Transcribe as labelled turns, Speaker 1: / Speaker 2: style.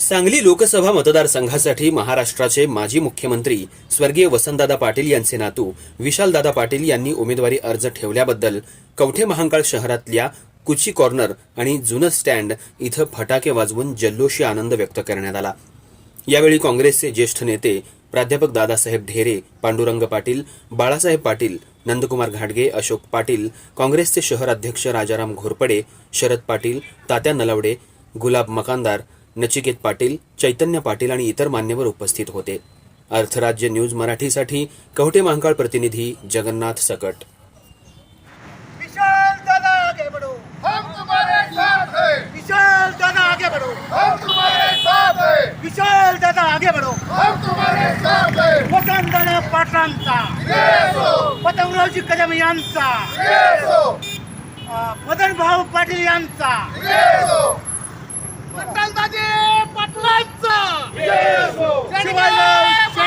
Speaker 1: सांगली लोकसभा मतदारसंघासाठी महाराष्ट्राचे माजी मुख्यमंत्री स्वर्गीय वसंतदादा पाटील यांचे नातू विशालदादा पाटील यांनी उमेदवारी अर्ज ठेवल्याबद्दल कवठे महांकाळ शहरातल्या कुची कॉर्नर आणि जुनं स्टँड इथं फटाके वाजवून जल्लोषी आनंद व्यक्त करण्यात आला. यावेळी काँग्रेसचे ज्येष्ठ नेते प्राध्यापक दादासाहेब ढेरे पांडुरंग पाटील बाळासाहेब पाटील नंदकुमार घाटगे अशोक पाटील काँग्रेसचे शहर अध्यक्ष राजाराम घोरपडे शरद पाटील तात्या नलवडे गुलाब मकानदार नचिकेत पाटील चैतन्य पाटील आणि इतर मान्यवर उपस्थित होते. अर्थराज्य न्यूज मराठीसाठी कवठे महांकाळ प्रतिनिधी जगन्नाथ सकट.
Speaker 2: विशाल दादा आगे बढ़ो। पाटलांचा पतंगरावजी कदम यांचा. मदन भाऊ पाटील यांचा. पाटलांचा. शिवाजीराव
Speaker 3: येसो